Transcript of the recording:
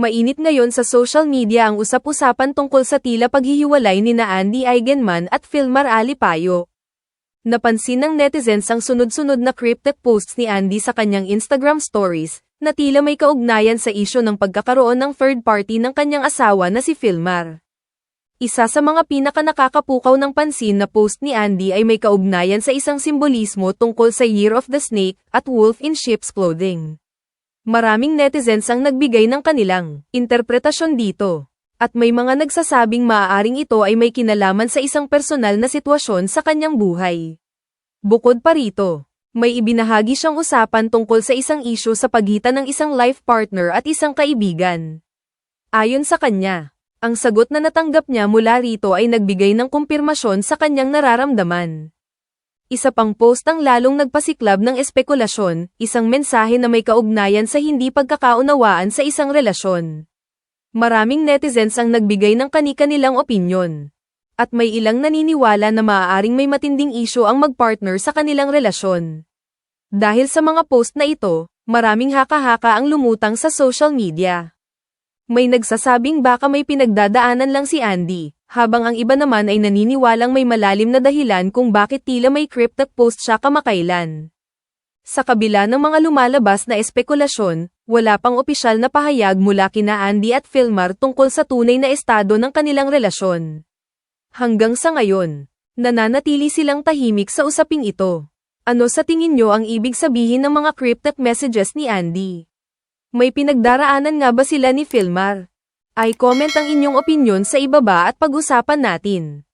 Mainit ngayon sa social media ang usap-usapan tungkol sa tila paghihiwalay ni na Andy Eigenman at Filmar Alipayo. Napansin ng netizens ang sunod-sunod na cryptic posts ni Andy sa kanyang Instagram stories, na tila may kaugnayan sa isyo ng pagkakaroon ng third party ng kanyang asawa na si Filmar. Isa sa mga pinaka nakakapukaw ng pansin na post ni Andy ay may kaugnayan sa isang simbolismo tungkol sa Year of the Snake at Wolf in Sheep's Clothing. Maraming netizens ang nagbigay ng kanilang interpretasyon dito. At may mga nagsasabing maaaring ito ay may kinalaman sa isang personal na sitwasyon sa kanyang buhay. Bukod pa rito, may ibinahagi siyang usapan tungkol sa isang isyu sa pagitan ng isang life partner at isang kaibigan. Ayon sa kanya, ang sagot na natanggap niya mula rito ay nagbigay ng kumpirmasyon sa kanyang nararamdaman. Isa pang post ang lalong nagpasiklab ng espekulasyon, isang mensahe na may kaugnayan sa hindi pagkakaunawaan sa isang relasyon. Maraming netizens ang nagbigay ng kani-kanilang opinyon. At may ilang naniniwala na maaaring may matinding isyo ang magpartner sa kanilang relasyon. Dahil sa mga post na ito, maraming haka-haka ang lumutang sa social media. May nagsasabing baka may pinagdadaanan lang si Andy, habang ang iba naman ay naniniwalang may malalim na dahilan kung bakit tila may cryptic post siya kamakailan. Sa kabila ng mga lumalabas na espekulasyon, wala pang opisyal na pahayag mula kina Andy at Filmar tungkol sa tunay na estado ng kanilang relasyon. Hanggang sa ngayon, nananatili silang tahimik sa usaping ito. Ano sa tingin nyo ang ibig sabihin ng mga cryptic messages ni Andy? May pinagdaraanan nga ba sila ni Filmar? Ay comment ang inyong opinyon sa ibaba at pag-usapan natin.